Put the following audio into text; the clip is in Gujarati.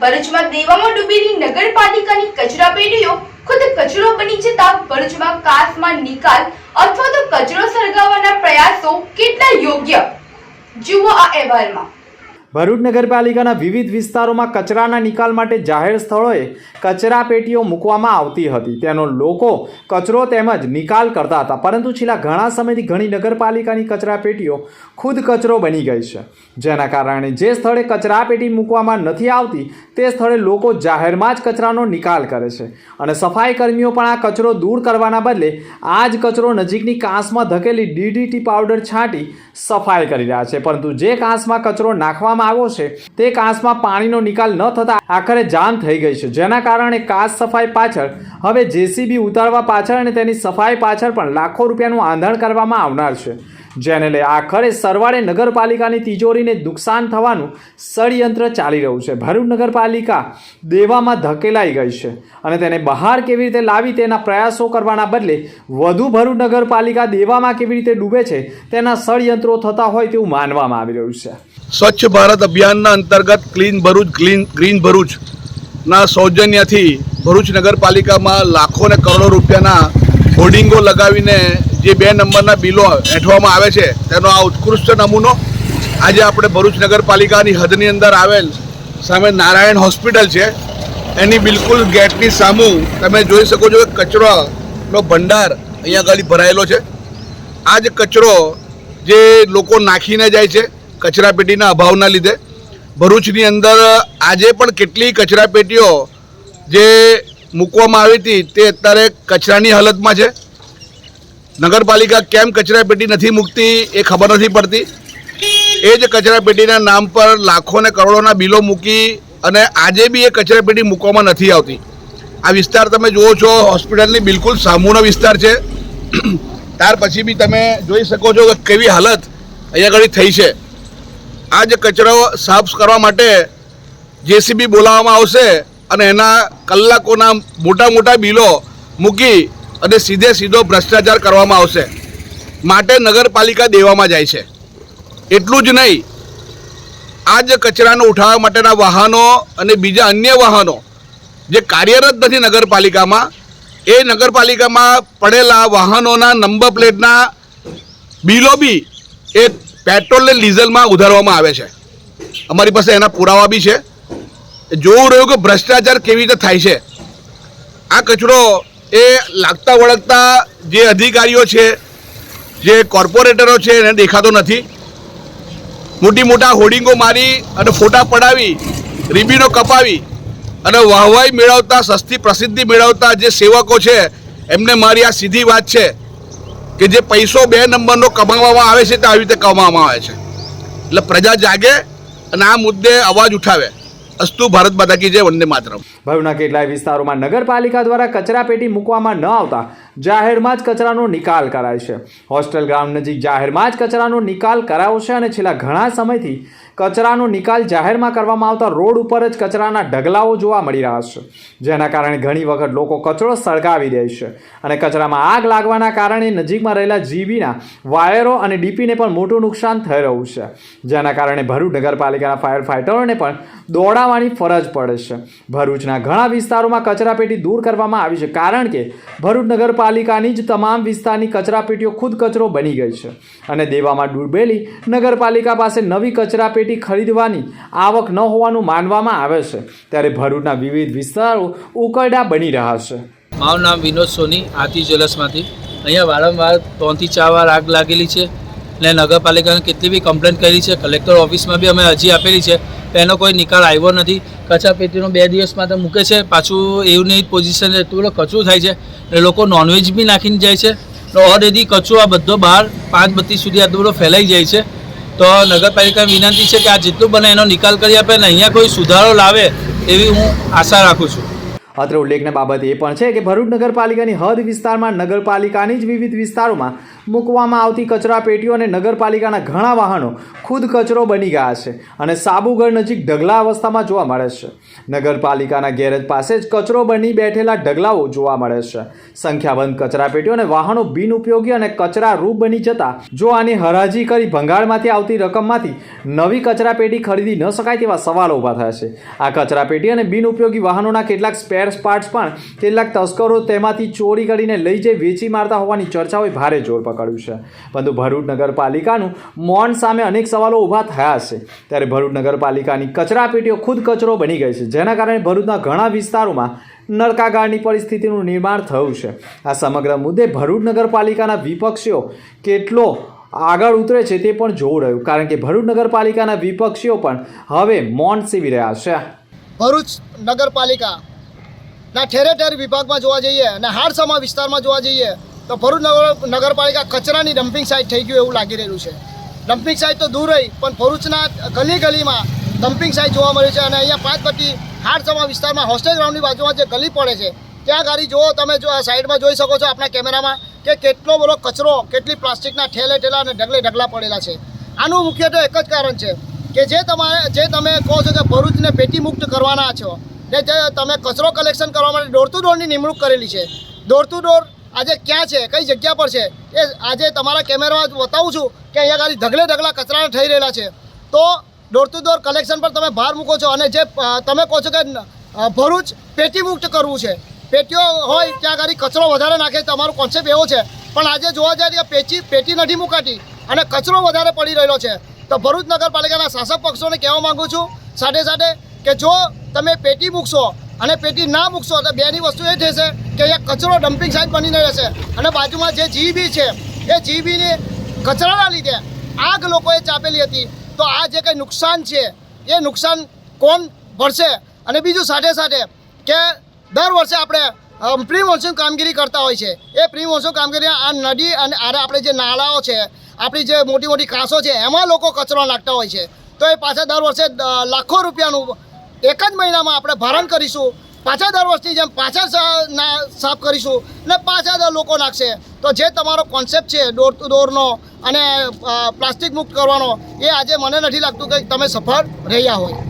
ભરૂચમાં દેવામાં ડૂબેલી નગરપાલિકાની કચરા પેટીઓ ખુદ કચરો બની જતા ભરૂચમાં કાસમાં નિકાલ અથવા તો કચરો સળગાવવાના પ્રયાસો કેટલા યોગ્ય? જુઓ આ અહેવાલમાં. ભરૂચ નગરપાલિકાના વિવિધ વિસ્તારોમાં કચરાના નિકાલ માટે જાહેર સ્થળોએ કચરા પેટીઓ મૂકવામાં આવતી હતી. તેનો લોકો કચરો તેમજ નિકાલ કરતા હતા. પરંતુ છેલ્લા ઘણા સમયથી ઘણી નગરપાલિકાની કચરા પેટીઓ ખુદ કચરો બની ગઈ છે. જેના કારણે જે સ્થળે કચરા પેટી મૂકવામાં નથી આવતી, તે સ્થળે લોકો જાહેરમાં જ કચરાનો નિકાલ કરે છે. અને સફાઈ કર્મીઓ પણ આ કચરો દૂર કરવાના બદલે આ જ કચરો નજીકની કાંસમાં ધકેલી ડીડીટી પાવડર છાંટી સફાઈ કરી રહ્યા છે. પરંતુ જે કાંસમાં કચરો નાખવામાં આવ્યો છે. તે કાંસમાં પાણીનો નિકાલ ન થતાં આખરે જામ થઈ ગઈ છે. જેના કારણે કાંસ સફાઈ પાછળ, હવે જેસીબી ઉતારવા પાછળ અને તેની સફાઈ પાછળ પણ લાખો રૂપિયાનું આંધણ કરવામાં આવનાર છે. જેને લઈ આખરે સરવાળે નગરપાલિકાની તિજોરીને નુકસાન થવાનું ષડયંત્ર ચાલી રહ્યું છે. ભરૂચ નગરપાલિકા દેવામાં ધકેલાઈ ગઈ છે અને તેને બહાર કેવી રીતે લાવી તેના પ્રયાસો કરવાના બદલે વધુ ભરૂચ નગરપાલિકા દેવામાં કેવી રીતે ડૂબે છે તેના ષડયંત્રો થતા હોય તેવું માનવામાં આવી રહ્યું છે. સ્વચ્છ ભારત અભિયાનના અંતર્ગત ક્લીન ભરૂચ, ક્લીન, ગ્રીન ભરૂચના સૌજન્યથી ભરૂચ નગરપાલિકામાં લાખો ને કરોડો રૂપિયાના હોર્ડિંગો લગાવીને જે બે નંબરના બિલો હેઠવામાં આવે છે, તેનો આ ઉત્કૃષ્ટ નમૂનો આજે આપણે ભરૂચ નગરપાલિકાની હદની અંદર આવેલ સામે નારાયણ હોસ્પિટલ છે. એની બિલકુલ ગેટની સામું તમે જોઈ શકો છો કે કચરોનો ભંડાર અહીંયા આગળ ભરાયેલો છે. આ જ કચરો જે લોકો નાખીને જાય છે કચરા પેટીના અભાવના લીધે ભરૂચની અંદર આજે પણ કેટલી કચરાપેટીઓ જે મૂકવામાં આવી હતી તે અત્યારે કચરાની હાલતમાં છે. નગરપાલિકા કેમ કચરાપેટી નથી મૂકતી એ ખબર નથી પડતી. એ જ કચરાપેટીના નામ પર લાખો ને કરોડોના બિલો મૂકી અને આજે બી એ કચરાપેટી મૂકવામાં નથી આવતી. આ વિસ્તાર તમે જુઓ છો, હોસ્પિટલની બિલકુલ સામૂનો વિસ્તાર છે. ત્યાર પછી બી તમે જોઈ શકો છો કે કેવી હાલત અહીંયા આગળ થઈ છે. આ જ કચરો સાફ કરવા માટે જેસીબી બોલાવવામાં આવશે અને એના કલાકોના મોટા મોટા બિલો મૂકી અને સીધે સીધો ભ્રષ્ટાચાર કરવામાં આવશે. માટે નગરપાલિકા દેવામાં જાય છે. એટલું જ નહીં આ જ કચરાને ઉઠાવવા માટેના વાહનો અને બીજા અન્ય વાહનો જે કાર્યરત નથી નગરપાલિકામાં, એ નગરપાલિકામાં પડેલા વાહનોના નંબર પ્લેટના બિલો બી એ પેટ્રોલ ને ડીઝલમાં ઉધારવામાં આવે છે. અમારી પાસે એના પુરાવા બી છે. જોવું રહ્યું કે ભ્રષ્ટાચાર કેવી રીતે થાય છે. આ કચરો એ લાગતા વળગતા જે અધિકારીઓ છે, જે કોર્પોરેટરો છે, એને દેખાતો નથી. મોટી મોટા હોર્ડિંગો મારી અને ફોટા પડાવી, રીબીનો કપાવી અને વાહવાઈ મેળવતા, સસ્તી પ્રસિદ્ધિ મેળવતા જે સેવકો છે, એમને મારી આ સીધી વાત છે. કે જે પૈસો બે નંબરનો કમાવામાં આવે છે તે આવી રીતે કમાવામાં આવે છે. એટલે પ્રજા જાગે અને આ મુદ્દે અવાજ ઉઠાવે. અસ્તુ ભારત માતા કી જય, વંદે માતરમ. ભરૂચના કેટલાય વિસ્તારોમાં નગરપાલિકા દ્વારા કચરા પેટી મૂકવામાં ન આવતા જાહેરમાં જ કચરાનો નિકાલ કરાય છે. હોસ્ટેલ ગ્રાઉન્ડ નજીક જાહેરમાં જ કચરાનો નિકાલ કરાયો છે અને છેલ્લા ઘણા સમયથી કચરાનો નિકાલ જાહેરમાં કરવામાં આવતા રોડ ઉપર જ કચરાના ઢગલાઓ જોવા મળી રહ્યા છે. જેના કારણે ઘણી વખત લોકો કચરો સળગાવી દે છે અને કચરામાં આગ લાગવાના કારણે નજીકમાં રહેલા જીબીના વાયરો અને ડીપીને પણ મોટું નુકસાન થઈ રહ્યું છે. જેના કારણે ભરૂચ નગરપાલિકાના ફાયર ફાઇટરોને પણ દોડાવવાની ફરજ પડે છે. ભરૂચના ઘણા વિસ્તારોમાં કચરાપેટી દૂર કરવામાં આવી છે કારણ કે ભરૂચ નગરપાલિકાની જ તમામ વિસ્તારની કચરાપેટીઓ ખુદ કચરો બની ગઈ છે. અને દેવામાં ડૂબેલી નગરપાલિકા પાસે નવી કચરાપેટી ખરીદવાની આવક ન હોવાનું માનવામાં આવે છે. ત્યારે ભરૂચના વિવિધ વિસ્તારો ઉકરડા બની રહ્યા છે. મારું નામ વિનોદ સોની આતી જ્વેલર્સમાંથી. અહીંયા વારંવાર ત્રણથી ચાર વાર આગ લાગેલી છે ને નગરપાલિકાને કેટલી બી કમ્પ્લેન કરી છે. કલેક્ટર ઓફિસમાં બી અમે અરજી આપેલી છે. એનો કોઈ નિકાલ આવ્યો નથી. કચરા પેટીનો બે દિવસમાં તો મૂકે છે. પાછું એવું નહીં પોઝિશન એટલું કચરું થાય છે. અને લોકો નોનવેજ બી નાખીને જાય છે. ઓલરેડી કચરો આ બધો બહાર પાંચ બત્તી સુધી આટલો બધો ફેલાઈ જાય છે. તો નગરપાલિકા વિનંતી છે કે આ જેટલું બને એનો નિકાલ કરી આપે અને અહીંયા કોઈ સુધારો લાવે એવી હું આશા રાખું છું. અત્રે ઉલ્લેખની બાબત એ પણ છે કે ભરૂચ નગરપાલિકાની હદ વિસ્તારમાં નગરપાલિકાની જ વિવિધ વિસ્તારોમાં મૂકવામાં આવતી કચરા પેટીઓ અને નગરપાલિકાના ઘણા વાહનો ખુદ કચરો બની ગયા છે અને સાબુગઢ નજીક ઢગલા અવસ્થામાં જોવા મળે છે. નગરપાલિકાના ગેરેજ પાસે જ કચરો બની બેઠેલા ઢગલાઓ જોવા મળે છે. સંખ્યાબંધ કચરા પેટીઓ અને વાહનો બિનઉપયોગી અને કચરા રૂપ બની જતા જો આની હરાજી કરી ભંગાળમાંથી આવતી રકમમાંથી નવી કચરા પેટી ખરીદી ન શકાય તેવા સવાલો ઊભા થયા છે. આ કચરા પેટી અને બિનઉપયોગી વાહનોના કેટલાક સ્પેર પાર્ટ્સ પણ કેટલાક તસ્કરો તેમાંથી ચોરી કરીને લઈ જઈ વેચી મારતા હોવાની ચર્ચાઓએ ભારે જોર પકડ્યું છે. પરંતુ ભરૂચ નગરપાલિકાનું મૌન સામે અનેક સવાલો ઊભા થયા છે. ત્યારે ભરૂચ નગરપાલિકાની કચરાપેટીઓ ખુદ કચરો બની ગઈ છે. જેના કારણે ભરૂચના ઘણા વિસ્તારોમાં નળકાગાળની પરિસ્થિતિનું નિર્માણ થયું છે. આ સમગ્ર મુદ્દે ભરૂચ નગરપાલિકાના વિપક્ષીઓ કેટલો આગળ ઉતરે છે તે પણ જોવું રહ્યું. કારણ કે ભરૂચ નગરપાલિકાના વિપક્ષીઓ પણ હવે મૌન સેવી રહ્યા છે. ભરૂચ નગરપાલિકા ના ઠેરે ઠેર વિભાગમાં જોવા જઈએ અને હારસામા વિસ્તારમાં જોવા જઈએ તો ભરૂચ નગર નગરપાલિકા કચરાની ડમ્પિંગ સાઇટ થઈ ગયું એવું લાગી રહ્યું છે. ડમ્પિંગ સાઇટ તો દૂર રહી, પણ ભરૂચના ગલી ગલીમાં ડમ્પિંગ સાઇટ જોવા મળે છે અને અહીંયા પાંચપટ્ટી હાડસમા વિસ્તારમાં હોસ્ટેલ ગ્રાઉન્ડની બાજુમાં જે ગલી પડે છે, ત્યાં ગાડી જુઓ, તમે જો આ સાઈડમાં જોઈ શકો છો આપણા કેમેરામાં કે કેટલો બધો કચરો, કેટલી પ્લાસ્ટિકના ઠેલે ઠેલા અને ઢગલે ઢગલા પડેલા છે. આનું મુખ્યત્વે એક જ કારણ છે કે જે તમારે, જે તમે કહો છો કે ભરૂચને પેટી મુક્ત કરવાના છો, ને જે તમે કચરો કલેક્શન કરવા માટે ડોર ટુ ડોરની નિમણૂક કરેલી છે. ડોર ડોર આજે ક્યાં છે? કઈ જગ્યા પર છે? એ આજે તમારા કેમેરામાં બતાવું છું કે અહીંયા ખાલી ઢગલે ઢગલા કચરા થઈ રહેલા છે. તો ટુ ડોર કલેક્શન પર તમે ભાર મૂકો છો અને જે તમે કહો છો કે ભરૂચ પેટી મુક્ત કરવું છે. પેટીઓ હોય ત્યાં આગળ કચરો વધારે નાખે, તમારો કોન્સેપ્ટ એવો છે. પણ આજે જોવા જાય કે પેટી પેટી નથી મુકાતી અને કચરો વધારે પડી રહેલો છે. તો ભરૂચ નગરપાલિકાના શાસક પક્ષોને કહેવા માંગુ છું, સાથે સાથે કે જો તમે પેટી મૂકશો અને પેટી ના મૂકશો તો બેની વસ્તુ એ થશે કે એ કચરો ડમ્પિંગ સાઇટ બનીને રહેશે. અને બાજુમાં જે જીબી છે, એ જીબીને કચરાના લીધે આગ લોકોએ ચાપેલી હતી. તો આ જે કંઈ નુકસાન છે, એ નુકસાન કોણ ભરશે? અને બીજું સાથે સાથે કે દર વર્ષે આપણે પ્રી મોન્સૂન કામગીરી કરતા હોય છે. એ પ્રી મોન્સૂન કામગીરી આ નદી અને આરે આપણે જે નાળાઓ છે, આપણી જે મોટી મોટી કાંસો છે, એમાં લોકો કચરો નાખતા હોય છે. તો એ પાછા દર વર્ષે લાખો રૂપિયાનું એક જ મહિનામાં આપણે ભારણ કરીશું. પાછા દર વર્ષની જેમ પાછા ના સાફ કરીશું ને પાછા દર લોકો નાખશે. તો જે તમારો કોન્સેપ્ટ છે ડોર ટુ ડોરનો અને પ્લાસ્ટિક મુક્ત કરવાનો, એ આજે મને નથી લાગતું કે તમે સફળ રહ્યા હોય.